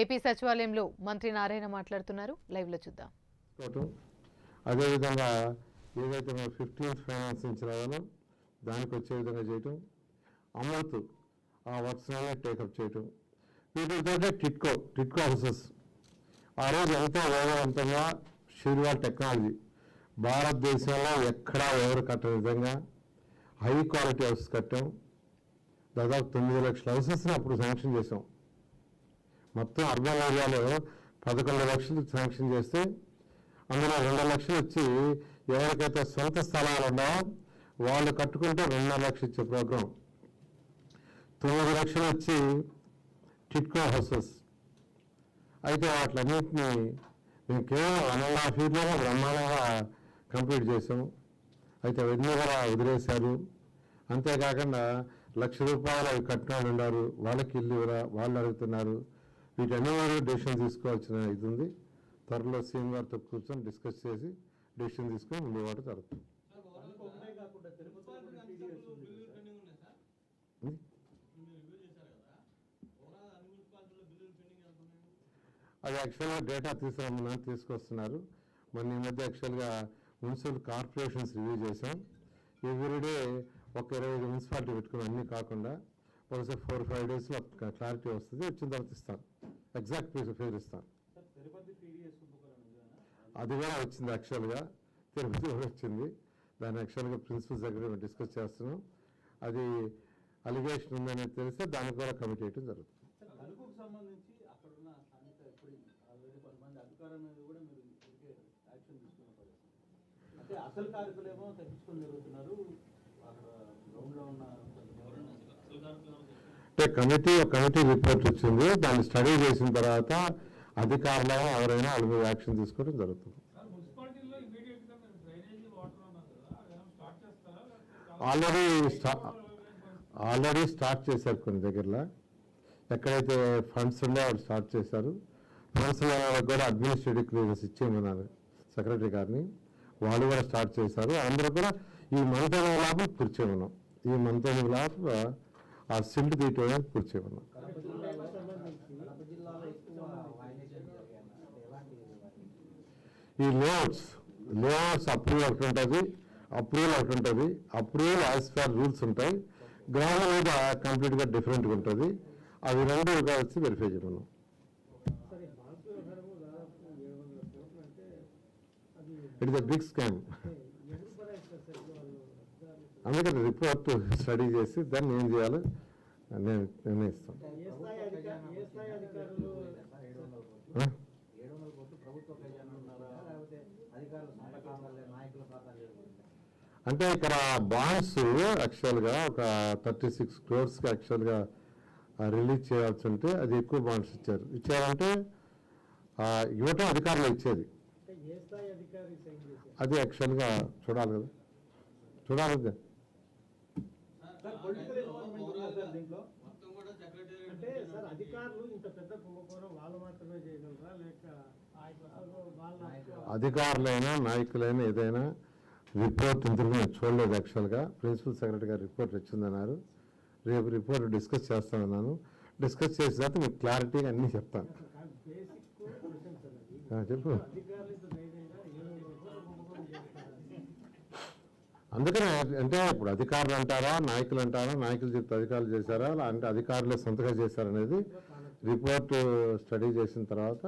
AP సచివాలయంలో మంత్రి నారాయణ మాట్లాడుతున్నారు. లైవ్లో చూద్దాం. అదేవిధంగా ఏదైతే మనం ఫిఫ్టీన్త్ ఫైనాన్స్ నుంచి రావాలో దానికి వచ్చే విధంగా చేయటం అమౌంట్ ఆ వర్క్స్ టేకప్ చేయటం. వీటితో టిట్కో టిట్కో హౌసెస్. ఆ రోజు ఎంతో వేగవంతంగా షిర్వాల్ టెక్నాలజీ భారతదేశంలో ఎక్కడా ఎవరు కట్టని విధంగా హై క్వాలిటీ హౌసెస్ కట్టాం. దాదాపు తొమ్మిది లక్షల హౌసెస్ని అప్పుడు శాంక్షన్ చేసాం మొత్తం అర్బన్ ఏరియాలో పదకొండు లక్షలు శాంక్షన్ చేస్తే అందులో రెండు లక్షలు వచ్చి ఎవరికైతే సొంత స్థలాలు ఉన్నాయో వాళ్ళు కట్టుకుంటే రెండున్నర లక్షలు ఇచ్చే ప్రోగ్రాం తొమ్మిది లక్షలు వచ్చి టిట్కో హౌసెస్ అయితే వాటిలన్నింటినీ మేము కేవలం వన్ అండ్ హాఫ్ ఇయర్లోనే బ్రహ్మాండంగా కంప్లీట్ చేసాము అయితే అవన్నీ కూడా వదిలేశారు. అంతేకాకుండా లక్ష రూపాయలు అవి కట్టిన ఉన్నారు. వాళ్ళకి ఇల్లు వాళ్ళు అడుగుతున్నారు. వీటన్ని కూడా డెసిషన్ తీసుకోవాల్సిన ఇది ఉంది. త్వరలో సీఎం గారితో కూర్చొని డిస్కస్ చేసి డెసిషన్ తీసుకొని ముందు వాటి జరుగుతుంది? అది యాక్చువల్గా డేటా తీసుకురమ్మని తీసుకొస్తున్నారు. మొన్న ఈ మధ్య యాక్చువల్గా మున్సిపల్ కార్పొరేషన్స్ రివ్యూ చేసాం ఎవ్రీడే ఒక ఇరవై ఐదు మున్సిపాలిటీ పెట్టుకుని అన్నీ కాకుండా ఒకసారి ఫోర్ ఫైవ్ డేస్లో క్లారిటీ వస్తుంది వచ్చిన తర్వాత ఇస్తాను. ఎగ్జాక్ట్ ఫిగర్ ఇస్తాను? అది కూడా వచ్చింది యాక్చువల్గా తిరుపతి కూడా వచ్చింది. దాన్ని యాక్చువల్గా ప్రిన్సిపల్ దగ్గర డిస్కస్ చేస్తున్నాం. అది అలిగేషన్ ఉందని తెలిస్తే దానికి కూడా కమిటీ వేయడం జరుగుతుంది. అసలు కార్మికులేమో తగ్గించుకొని జరుగుతున్నారు అక్కడ గ్రౌండ్లో ఉన్న అంటే కమిటీ ఒక కమిటీ రిపోర్ట్ వచ్చింది. దాన్ని స్టడీ చేసిన తర్వాత అధికారులు ఎవరైనా వాళ్ళ మీద యాక్షన్ తీసుకోవడం జరుగుతుంది. ఆల్రెడీ ఆల్రెడీ స్టార్ట్ చేశారు కొన్ని దగ్గరలో. ఎక్కడైతే ఫండ్స్ ఉందో వాళ్ళు స్టార్ట్ చేశారు. ఫండ్స్ వాళ్ళకి కూడా అడ్మినిస్ట్రేటివ్ క్లియరెన్స్ ఇచ్చేయమన్నారు సెక్రటరీ గారిని. వాళ్ళు కూడా స్టార్ట్ చేశారు. అందరూ కూడా ఈ మంత్ లోపల పూర్తి చేయమన్నాం. ఈ మంత్ లోపల ఆ సిల్ట్ తీయటం పూర్తి చేయమన్నాం ఈ లేఅవుట్స్ లేఅవుట్స్ అప్రూవల్ ఒకటి ఉంటుంది అప్రూవల్ ఒకటి ఉంటుంది అప్రూవల్ యాజ్ పర్ రూల్స్ ఉంటాయి. గ్రౌండ్ మీద కంప్లీట్గా డిఫరెంట్గా ఉంటుంది. అవి రెండు వచ్చి verify చేయమన్నాం it is a big scam ఎవరు భరాయిస్తారు సార్ వాళ్ళు అధికారులు అందుకని రిపోర్ట్ స్టడీ చేసి దాన్ని ఏం చేయాలో? నేను నిర్ణయిస్తాను అంటే ఇక్కడ బాండ్స్ యాక్చువల్గా ఒక థర్టీ సిక్స్ క్రోర్స్కి యాక్చువల్గా రిలీజ్ చేయాల్సి ఉంటే అది ఎక్కువ బాండ్స్ ఇచ్చారు. ఇచ్చారంటే ఇవ్వటం అధికారులు ఇచ్చేది. అది యాక్చువల్గా చూడాలి కదా. చూడాలి కదా. సార్ పొలిటికల్ ఇన్వాల్వ్మెంట్ అంటే సార్ అధికారులు ఇంత పెద్ద కుంభకోణం వాళ్ళు మాత్రమే చేయగలరా? లేక అధికారులైనా నాయకులైనా ఏదైనా రిపోర్ట్ ఇంతకు నేను చూడలేదు యాక్చువల్గా ప్రిన్సిపల్ సెక్రటరీ గారు రిపోర్ట్ వచ్చిందన్నారు. రేపు రిపోర్ట్ డిస్కస్ చేస్తామన్నాను డిస్కస్ చేసిన తర్వాత మీకు క్లారిటీగా అన్నీ చెప్తాను. చెప్పు. అందుకనే అంటే ఇప్పుడు అధికారులు అంటారా నాయకులు అంటారా నాయకులు చెప్తే అధికారులు చేశారా అంటే అధికారులు సొంతగా చేశారనేది రిపోర్ట్ స్టడీ చేసిన తర్వాత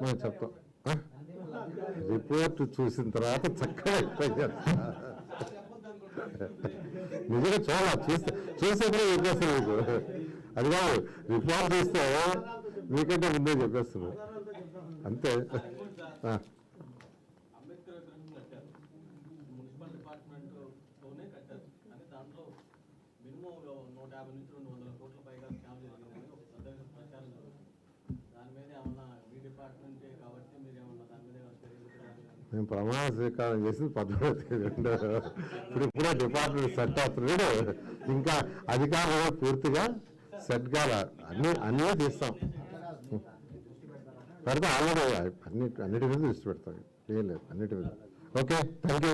మనం చెప్తాం. రిపోర్ట్ చూసిన తర్వాత చక్కగా explain చేస్తా. నిజంగా చూడాలి చూస్తే చూసేప్పుడు చెప్పేస్తాను మీకు. అది కాదు రిపోర్ట్ చూస్తే మీకంటే ముందే చెప్పేస్తున్నాను అంతే. నూట యాభై నుంచి రెండు వందల కోట్ల పైగా స్కామ్ జరిగిందని ఒక పెద్ద ప్రచారం జరుగుతుంది దాని మీద ఏమన్నా మీ డిపార్ట్మెంటే కాబట్టి మీరు ఏమన్నా దాని మీద మేము ప్రమాణ స్వీకారం చేసింది పద్నాలుగు తేదీ రెండో ఇప్పుడు ఇప్పుడే డిపార్ట్మెంట్ సెట్ అవుతున్నాడు ఇంకా అధికారులు పూర్తిగా సెట్ కాల అన్ని అన్నీ తీస్తాం పెడతాం ఆల్రెడీ అన్ని అన్నిటి మీద దృష్టి పెడతాం. ఏం లేదు అన్నిటి మీద. Okay thank you